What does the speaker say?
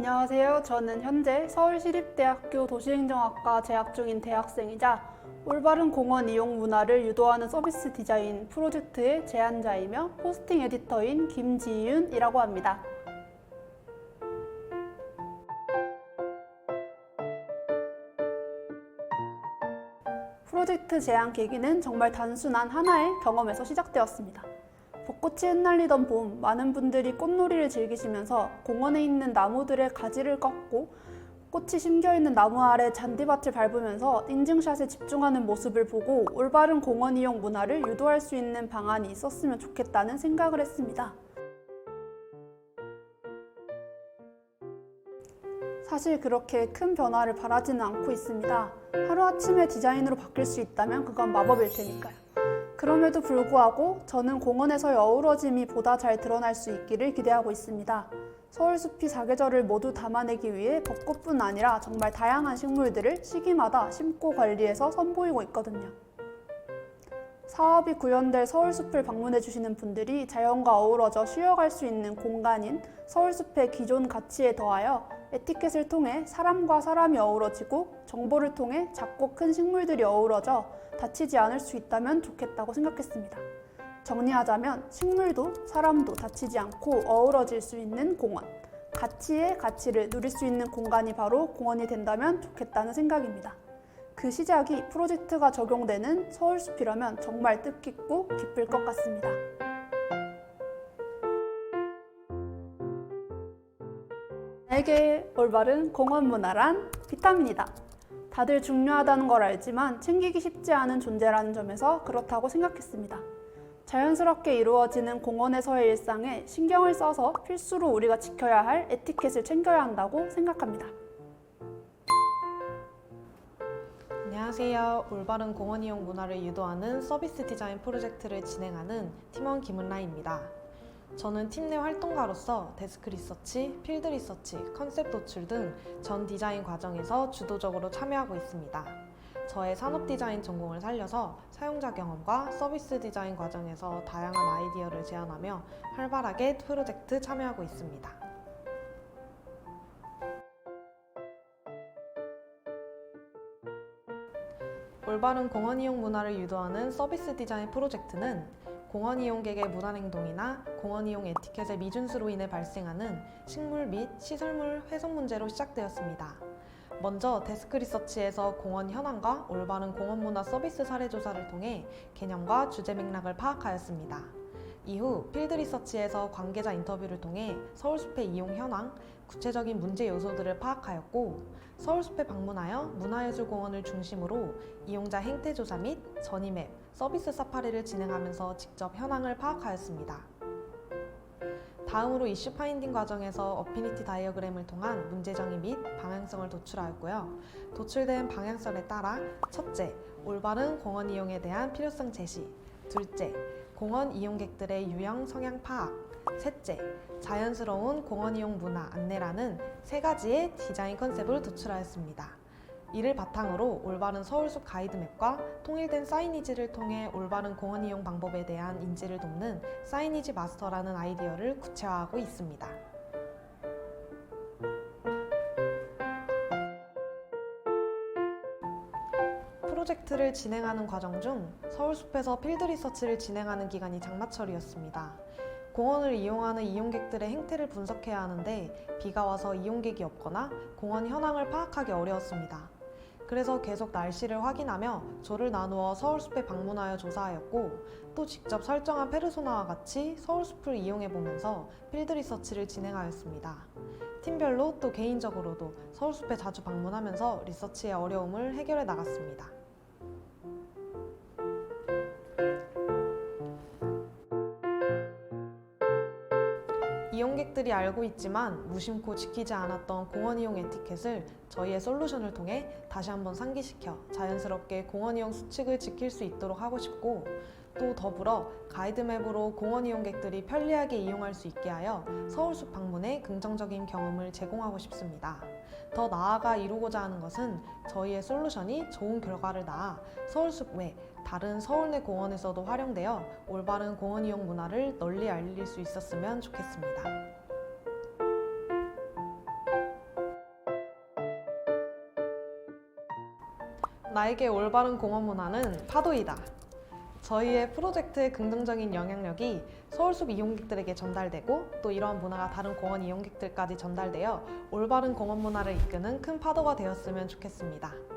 안녕하세요. 저는 현재 서울시립대학교 도시행정학과 재학 중인 대학생이자 올바른 공원 이용 문화를 유도하는 서비스 디자인 프로젝트의 제안자이며 포스팅 에디터인 김지윤이라고 합니다. 프로젝트 제안 계기는 정말 단순한 하나의 경험에서 시작되었습니다. 벚꽃이 흩날리던 봄, 많은 분들이 꽃놀이를 즐기시면서 공원에 있는 나무들의 가지를 꺾고 꽃이 심겨 있는 나무 아래 잔디밭을 밟으면서 인증샷에 집중하는 모습을 보고 올바른 공원 이용 문화를 유도할 수 있는 방안이 있었으면 좋겠다는 생각을 했습니다. 사실 그렇게 큰 변화를 바라지는 않고 있습니다. 하루아침에 디자인으로 바뀔 수 있다면 그건 마법일 테니까요. 그럼에도 불구하고 저는 공원에서의 어우러짐이 보다 잘 드러날 수 있기를 기대하고 있습니다. 서울숲이 사계절을 모두 담아내기 위해 벚꽃뿐 아니라 정말 다양한 식물들을 시기마다 심고 관리해서 선보이고 있거든요. 사업이 구현될 서울숲을 방문해 주시는 분들이 자연과 어우러져 쉬어갈 수 있는 공간인 서울숲의 기존 가치에 더하여 에티켓을 통해 사람과 사람이 어우러지고 정보를 통해 작고 큰 식물들이 어우러져 다치지 않을 수 있다면 좋겠다고 생각했습니다. 정리하자면 식물도 사람도 다치지 않고 어우러질 수 있는 공원. 가치의 가치를 누릴 수 있는 공간이 바로 공원이 된다면 좋겠다는 생각입니다. 그 시작이 프로젝트가 적용되는 서울숲이라면 정말 뜻깊고 기쁠 것 같습니다. 나에게 올바른 공원 문화란 비타민이다. 다들 중요하다는 걸 알지만 챙기기 쉽지 않은 존재라는 점에서 그렇다고 생각했습니다. 자연스럽게 이루어지는 공원에서의 일상에 신경을 써서 필수로 우리가 지켜야 할 에티켓을 챙겨야 한다고 생각합니다. 안녕하세요. 올바른 공원 이용 문화를 유도하는 서비스 디자인 프로젝트를 진행하는 팀원 김은라입니다. 저는 팀 내 활동가로서 데스크 리서치, 필드 리서치, 컨셉 도출 등 전 디자인 과정에서 주도적으로 참여하고 있습니다. 저의 산업 디자인 전공을 살려서 사용자 경험과 서비스 디자인 과정에서 다양한 아이디어를 제안하며 활발하게 프로젝트 참여하고 있습니다. 올바른 공원 이용 문화를 유도하는 서비스 디자인 프로젝트는 공원 이용객의 무단 행동이나 공원 이용 에티켓의 미준수로 인해 발생하는 식물 및 시설물 훼손 문제로 시작되었습니다. 먼저 데스크 리서치에서 공원 현황과 올바른 공원 문화 서비스 사례 조사를 통해 개념과 주제 맥락을 파악하였습니다. 이후 필드 리서치에서 관계자 인터뷰를 통해 서울숲의 이용 현황, 구체적인 문제 요소들을 파악하였고 서울숲에 방문하여 문화예술공원을 중심으로 이용자 행태 조사 및 전이맵, 서비스 사파리를 진행하면서 직접 현황을 파악하였습니다. 다음으로 이슈 파인딩 과정에서 어피니티 다이어그램을 통한 문제 정의 및 방향성을 도출하였고요. 도출된 방향성에 따라 첫째, 올바른 공원 이용에 대한 필요성 제시. 둘째, 공원 이용객들의 유형 성향 파악. 셋째, 자연스러운 공원 이용 문화 안내라는 세 가지의 디자인 컨셉을 도출하였습니다. 이를 바탕으로 올바른 서울숲 가이드맵과 통일된 사이니지를 통해 올바른 공원 이용 방법에 대한 인지를 돕는 사이니지 마스터라는 아이디어를 구체화하고 있습니다. 프로젝트를 진행하는 과정 중 서울숲에서 필드 리서치를 진행하는 기간이 장마철이었습니다. 공원을 이용하는 이용객들의 행태를 분석해야 하는데 비가 와서 이용객이 없거나 공원 현황을 파악하기 어려웠습니다. 그래서 계속 날씨를 확인하며 조를 나누어 서울숲에 방문하여 조사하였고 또 직접 설정한 페르소나와 같이 서울숲을 이용해 보면서 필드 리서치를 진행하였습니다. 팀별로 또 개인적으로도 서울숲에 자주 방문하면서 리서치의 어려움을 해결해 나갔습니다. 이용객들이 알고 있지만 무심코 지키지 않았던 공원 이용 에티켓을 저희의 솔루션을 통해 다시 한번 상기시켜 자연스럽게 공원 이용 수칙을 지킬 수 있도록 하고 싶고 또 더불어 가이드맵으로 공원 이용객들이 편리하게 이용할 수 있게 하여 서울숲 방문에 긍정적인 경험을 제공하고 싶습니다. 더 나아가 이루고자 하는 것은 저희의 솔루션이 좋은 결과를 낳아 서울숲 외 다른 서울 내 공원에서도 활용되어 올바른 공원 이용 문화를 널리 알릴 수 있었으면 좋겠습니다. 나에게 올바른 공원 문화는 파도이다. 저희의 프로젝트의 긍정적인 영향력이 서울숲 이용객들에게 전달되고 또 이러한 문화가 다른 공원 이용객들까지 전달되어 올바른 공원 문화를 이끄는 큰 파도가 되었으면 좋겠습니다.